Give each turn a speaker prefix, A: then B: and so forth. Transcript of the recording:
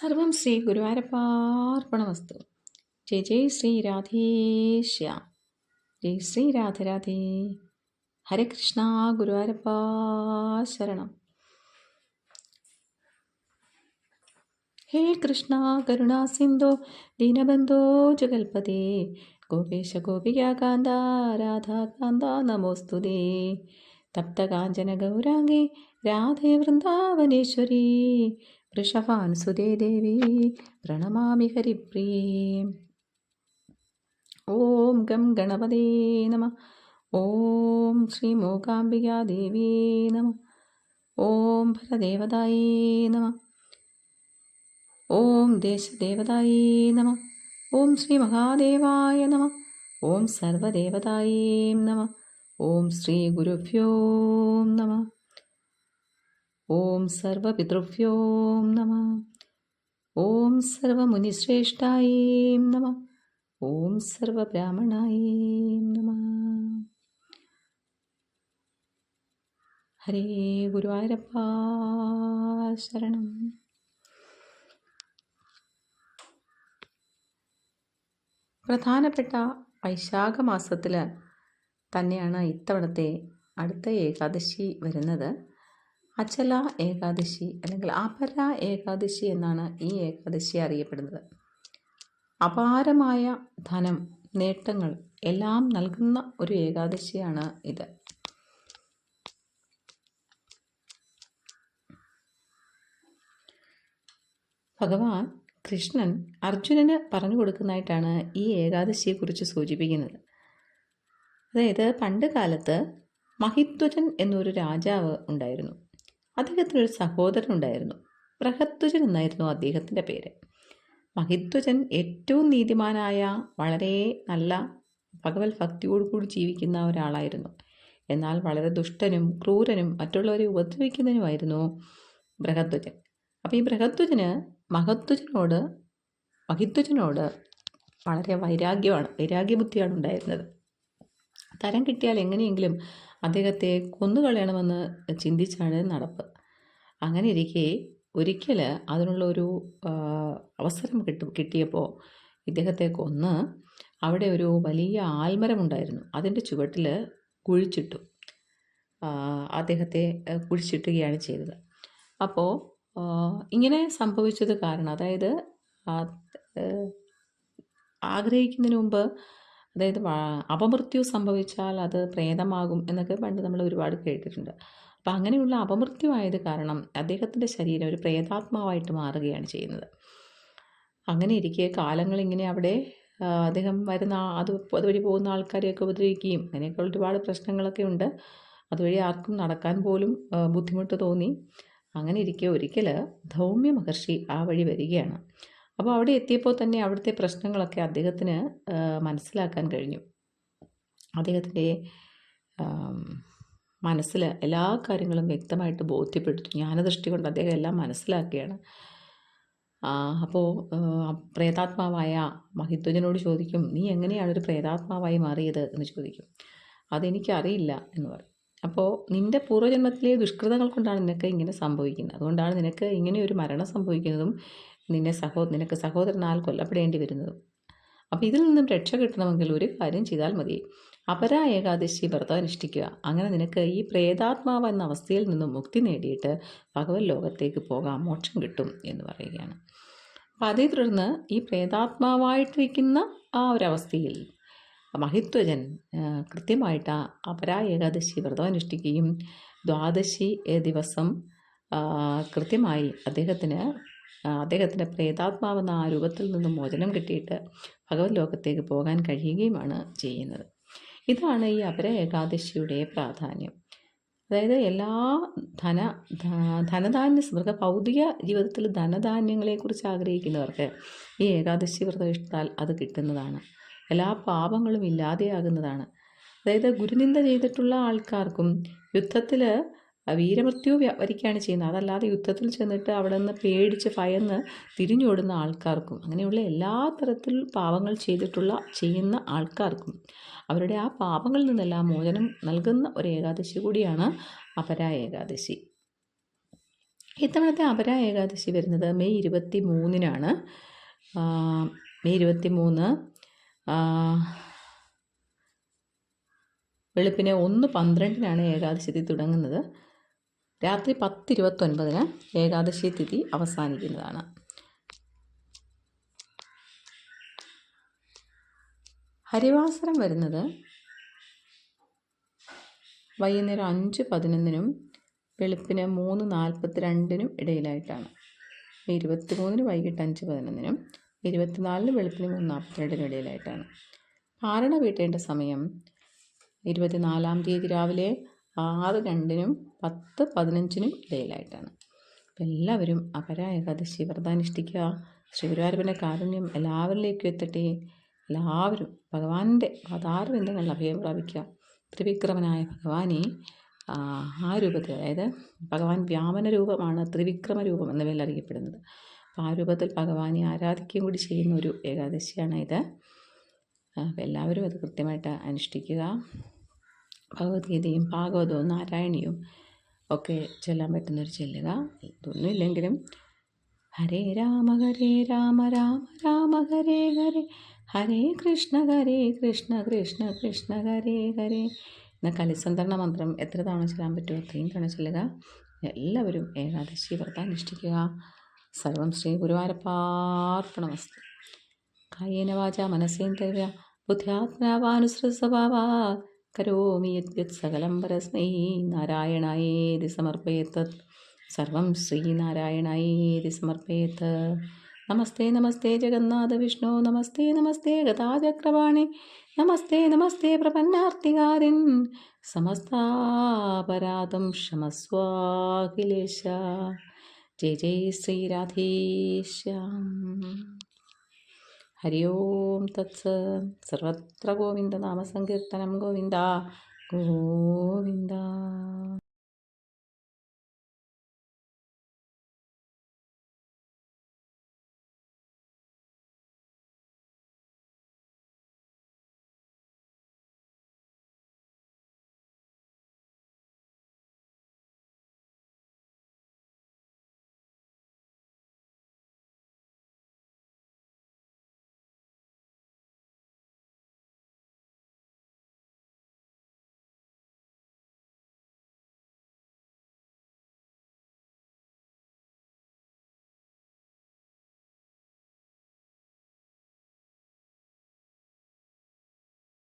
A: സർവം ശ്രീ ഗുരുവായൂരപ്പാർപ്പണമസ്തു. ജയ് ജയ് ശ്രീ രാധേശ്യാം ജയ് ശ്രീ രാധരാധേ ഹരേ കൃഷ്ണ ഗുരുവായൂരപ്പാ ശരണം. ഹേ കൃഷ്ണ കരുണാ സിന്ധോ ദീനബന്ധോ ജഗൽപതേ. ഗോപേശ ഗോപികാന്ത രാധാകാന്ത നമോസ്തുതേ. തപ്തകാഞ്ചന ഗൗരാംഗേ രാധേ വൃന്ദാവനേശ്വരി. വൃഷഭാൻസുതേ ദേവി പ്രണമാമി ഹരിപ്രിയേ ഓം ഗം ഗണപതേ നമ. ഓം ശ്രീ മൂകാംബികാദേവീ നമ. ഓം ഭരദേവതായേ നമ. ഓം ദേശദേവതായേ നമ. ഓം ശ്രീ മഹാദേവായ നമ. ഓം സർവദേവതായേ നമ. ഓം ശ്രീ ഗുരുഭ്യോ നമ. ഓം സർവപിതൃഭ്യോ നമ ഓം സർവമുനിശ്രേഷ്ഠായേ നമ ഓം സർവബ്രാഹ്മണായേ നമ ഹരേ ഗുരുവായൂരപ്പ ശരണം പ്രധാനപ്പെട്ട വൈശാഖ മാസത്തിൽ തന്നെയാണ് ഇത്തവണത്തെ അടുത്ത ഏകാദശി വരുന്നത്. അചല ഏകാദശി അല്ലെങ്കിൽ അപര ഏകാദശി എന്നാണ് ഈ ഏകാദശി അറിയപ്പെടുന്നത്. അപാരമായ ധനം നേട്ടങ്ങൾ എല്ലാം നൽകുന്ന ഒരു ഏകാദശിയാണ് ഇത്. ഭഗവാൻ കൃഷ്ണൻ അർജുനന് പറഞ്ഞു കൊടുക്കുന്നതായിട്ടാണ് ഈ ഏകാദശിയെക്കുറിച്ച് സൂചിപ്പിക്കുന്നത്. അതായത് പണ്ട് കാലത്ത് മഹിത്വജൻ എന്നൊരു രാജാവ് ഉണ്ടായിരുന്നു. അദ്ദേഹത്തിനൊരു സഹോദരൻ ഉണ്ടായിരുന്നു ബൃഹത്വജൻ എന്നായിരുന്നു അദ്ദേഹത്തിന്റെ പേര്. മഹിത്വജൻ ഏറ്റവും നീതിമാനായ വളരെ നല്ല ഭഗവത് ഭക്തിയോടുകൂടി ജീവിക്കുന്ന ഒരാളായിരുന്നു. എന്നാൽ വളരെ ദുഷ്ടനും ക്രൂരനും മറ്റുള്ളവരെ ഉപദ്രവിക്കുന്നതിനുമായിരുന്നു ബൃഹത്വജൻ. അപ്പോൾ ഈ ബൃഹത്വജന് മഹത്വജനോട് മഹിത്വജനോട് വളരെ വൈരാഗ്യമാണ് വൈരാഗ്യബുദ്ധിയാണ് ഉണ്ടായിരുന്നത്. തരം കിട്ടിയാൽ എങ്ങനെയെങ്കിലും അദ്ദേഹത്തെ കൊന്നുകളയണമെന്ന് ചിന്തിച്ചാണ് നടപ്പ്. അങ്ങനെ ഇരിക്കെ ഒരിക്കൽ അതിനുള്ള ഒരു അവസരം കിട്ടും കിട്ടിയപ്പോൾ ഇദ്ദേഹത്തെ കൊന്ന് അവിടെ ഒരു വലിയ ആൽമരമുണ്ടായിരുന്നു. അതിന്റെ ചുവട്ടിൽ കുഴിച്ചിട്ടു. അദ്ദേഹത്തെ കുഴിച്ചിട്ടുകയാണ് ചെയ്തത്. അപ്പോൾ ഇങ്ങനെ സംഭവിച്ചത് കാരണം അതായത് ആഗ്രഹിക്കുന്നതിന് മുമ്പ് അതായത് അപമൃത്യു സംഭവിച്ചാൽ അത് പ്രേതമാകും എന്നൊക്കെ പണ്ട് നമ്മൾ ഒരുപാട് കേട്ടിട്ടുണ്ട്. അപ്പം അങ്ങനെയുള്ള അപമൃത്യു ആയത് കാരണം അദ്ദേഹത്തിന്റെ ശരീരം ഒരു പ്രേതാത്മാവായിട്ട് മാറുകയാണ് ചെയ്യുന്നത്. അങ്ങനെ ഇരിക്കെ കാലങ്ങളിങ്ങനെ അവിടെ അദ്ദേഹം വരുന്ന അത് അതുവഴി പോകുന്ന ആൾക്കാരെയൊക്കെ ഉപദ്രവിക്കുകയും അങ്ങനെയൊക്കെ ഒരുപാട് പ്രശ്നങ്ങളൊക്കെ ഉണ്ട്. അതുവഴി ആർക്കും നടക്കാൻ പോലും ബുദ്ധിമുട്ട് തോന്നി. അങ്ങനെ ഇരിക്കെ ഒരിക്കൽ ധൗമ്യ മഹർഷി ആ വഴി വരികയാണ്. അപ്പോൾ അവിടെ എത്തിയപ്പോൾ തന്നെ അവിടുത്തെ പ്രശ്നങ്ങളൊക്കെ അദ്ദേഹത്തിന് മനസ്സിലാക്കാൻ കഴിഞ്ഞു. അദ്ദേഹത്തിന്റെ മനസ്സിൽ എല്ലാ കാര്യങ്ങളും വ്യക്തമായിട്ട് ബോധ്യപ്പെട്ടു ജ്ഞാനദൃഷ്ടി കൊണ്ട് അദ്ദേഹം എല്ലാം മനസ്സിലാക്കുകയാണ് അപ്പോൾ പ്രേതാത്മാവായ മഹിത്വജനോട് ചോദിക്കും നീ എങ്ങനെയാണ് ഒരു പ്രേതാത്മാവായി മാറിയത്? എന്ന് ചോദിക്കും. അതെനിക്കറിയില്ല എന്ന് പറയും. അപ്പോൾ നിന്റെ പൂർവജന്മത്തിലെ ദുഷ്കൃതങ്ങൾ കൊണ്ടാണ് നിനക്ക് ഇങ്ങനെ സംഭവിക്കുന്നത്. അതുകൊണ്ടാണ് നിനക്ക് ഇങ്ങനെ ഒരു മരണം സംഭവിക്കുന്നതും നിന്നെ സഹോ നിനക്ക് സഹോദരനാൽ കൊല്ലപ്പെടേണ്ടി വരുന്നത് അപ്പോൾ ഇതിൽ നിന്നും രക്ഷ കിട്ടണമെങ്കിൽ ഒരു കാര്യം ചെയ്താൽ മതി. അപരാ ഏകാദശി വ്രതം അനുഷ്ഠിക്കുക അങ്ങനെ നിനക്ക് ഈ പ്രേതാത്മാവ് എന്ന അവസ്ഥയിൽ നിന്നും മുക്തി നേടിയിട്ട് ഭഗവത് ലോകത്തേക്ക് പോകാം മോക്ഷം കിട്ടും എന്ന് പറയുകയാണ്. അപ്പോൾ അതേ തുടർന്ന് ഈ പ്രേതാത്മാവായിട്ടിരിക്കുന്ന ആ ഒരവസ്ഥയിൽ മഹിത്വജൻ കൃത്യമായിട്ട് അപരാ ഏകാദശി വ്രതം അനുഷ്ഠിക്കുകയും ദ്വാദശി ദിവസം കൃത്യമായി അദ്ദേഹത്തിന് അദ്ദേഹത്തിന്റെ പ്രേതാത്മാവെന്ന ആ രൂപത്തിൽ നിന്നും മോചനം കിട്ടിയിട്ട് ഭഗവത് ലോകത്തേക്ക് പോകാൻ കഴിയുകയുമാണ് ചെയ്യുന്നത്. ഇതാണ് ഈ അപര ഏകാദശിയുടെ പ്രാധാന്യം. അതായത് എല്ലാ ധന ധനധാന്യ സ്മൃത ഭൗതിക ജീവിതത്തിൽ ധനധാന്യങ്ങളെക്കുറിച്ച് ആഗ്രഹിക്കുന്നവർക്ക് ഈ ഏകാദശി വ്രതം ഇഷ്ടാൽ അത് കിട്ടുന്നതാണ്. എല്ലാ പാപങ്ങളും ഇല്ലാതെയാകുന്നതാണ്. അതായത് ഗുരുനിന്ദ ചെയ്തിട്ടുള്ള ആൾക്കാർക്കും യുദ്ധത്തിൽ വീരമൃത്യു വരിക്കുകയാണ് ചെയ്യുന്നത്. അതല്ലാതെ യുദ്ധത്തിൽ ചെന്നിട്ട് അവിടെ നിന്ന് പേടിച്ച് ഭയന്ന് തിരിഞ്ഞോടുന്ന ആൾക്കാർക്കും അങ്ങനെയുള്ള എല്ലാ തരത്തിൽ പാപങ്ങൾ ചെയ്തിട്ടുള്ള ചെയ്യുന്ന ആൾക്കാർക്കും അവരുടെ ആ പാപങ്ങളിൽ നിന്നെല്ലാം മോചനം നൽകുന്ന ഒരു ഏകാദശി കൂടിയാണ് അപരാ ഏകാദശി. ഇത്തവണത്തെ അപരാ ഏകാദശി വരുന്നത് മെയ് ഇരുപത്തി മൂന്നിനാണ് മെയ് ഇരുപത്തി മൂന്ന് വെളുപ്പിനെ ഒന്ന് പന്ത്രണ്ടിനാണ് ഏകാദശി തുടങ്ങുന്നത്. രാത്രി പത്ത് ഇരുപത്തൊൻപതിന് ഏകാദശി തിഥി അവസാനിക്കുന്നതാണ്. ഹരിവാസരം വരുന്നത് വൈകുന്നേരം അഞ്ച് പതിനൊന്നിനും വെളുപ്പിന് മൂന്ന് നാൽപ്പത്തി രണ്ടിനും ഇടയിലായിട്ടാണ്. ഇരുപത്തി മൂന്നിന് വൈകിട്ട് അഞ്ച് പതിനൊന്നിനും ഇരുപത്തിനാലിന് വെളുപ്പിന് മൂന്ന് നാൽപ്പത്തിരണ്ടിനും ഇടയിലായിട്ടാണ്. പാരണ വീട്ടേണ്ട സമയം ഇരുപത്തിനാലാം തീയതി രാവിലെ ആറ് രണ്ടിനും പത്ത് പതിനഞ്ചിനും ഇടയിലായിട്ടാണ്. അപ്പം എല്ലാവരും അപര ഏകാദശി വ്രതാനുഷ്ഠിക്കുക. ശ്രീഗുരുവായൂരപ്പന്റെ കാരുണ്യം എല്ലാവരിലേക്കും എത്തട്ടെ. എല്ലാവരും ഭഗവാന്റെ പാതാരബന്ധങ്ങളിൽ അഭയം പ്രാപിക്കുക. ത്രിവിക്രമനായ ഭഗവാനെ ആ രൂപത്തിൽ അതായത് ഭഗവാൻ വ്യാമന രൂപമാണ് ത്രിവിക്രമ രൂപം എന്ന പേരിൽ അറിയപ്പെടുന്നത്. അപ്പോൾ ആ രൂപത്തിൽ ഭഗവാനെ ആരാധിക്കുകയും കൂടി ചെയ്യുന്ന ഒരു ഏകാദശിയാണ് ഇത് എല്ലാവരും അത് കൃത്യമായിട്ട് അനുഷ്ഠിക്കുക. ഭഗവത്ഗീതയും ഭാഗവതവും നാരായണിയും ഒക്കെ ചൊല്ലാൻ പറ്റുന്നൊരു ചൊല്ലുക. ഇതൊന്നുമില്ലെങ്കിലും ഹരേ രാമ ഹരേ രാമ രാമ രാമ ഹരേ ഹരേ ഹരേ കൃഷ്ണ ഹരേ കൃഷ്ണ കൃഷ്ണ കൃഷ്ണ ഹരേ ഹരേ. എന്ന കലിസന്ധരണ മന്ത്രം എത്ര തവണ ചൊല്ലാൻ പറ്റുമോ അത്രയും തവണ ചൊല്ലുക. എല്ലാവരും ഏകാദശി വ്രതം അനുഷ്ഠിക്കുക. സർവം ശ്രീ ഗുരുവാരപ്പാർപ്പണമസ്തു കായേന വാച മനസ്സേന്ദ്രിയ ബുദ്ധ്യാത്മനാവാനുസൃതസ്വഭാവാ കരോമി യത് സകലം പരസ്മൈ നാരായണായേതി സമർപ്പയത്ത്. സർവം ശ്രീനാരായണായേതി സമർപ്പയത്ത്. നമസ്തേ നമസ്തേ ജഗന്നാഥ വിഷ്ണു. നമസ്തേ നമസ്തേ ഗതാചക്രവാണി നമസ്തേ നമസ്തേ പ്രപന്നാർത്തികാരിൻ. സമസ്താപരാധം ക്ഷമസ്വാഖിലേശ. ജയ ജയ ശ്രീരാധേശ്യാം ഹരി ഓം തത്സ സർവത്ര ഗോവിന്ദ നാമസങ്കീർത്തനം ഗോവിന്ദ ഗോവിന്ദ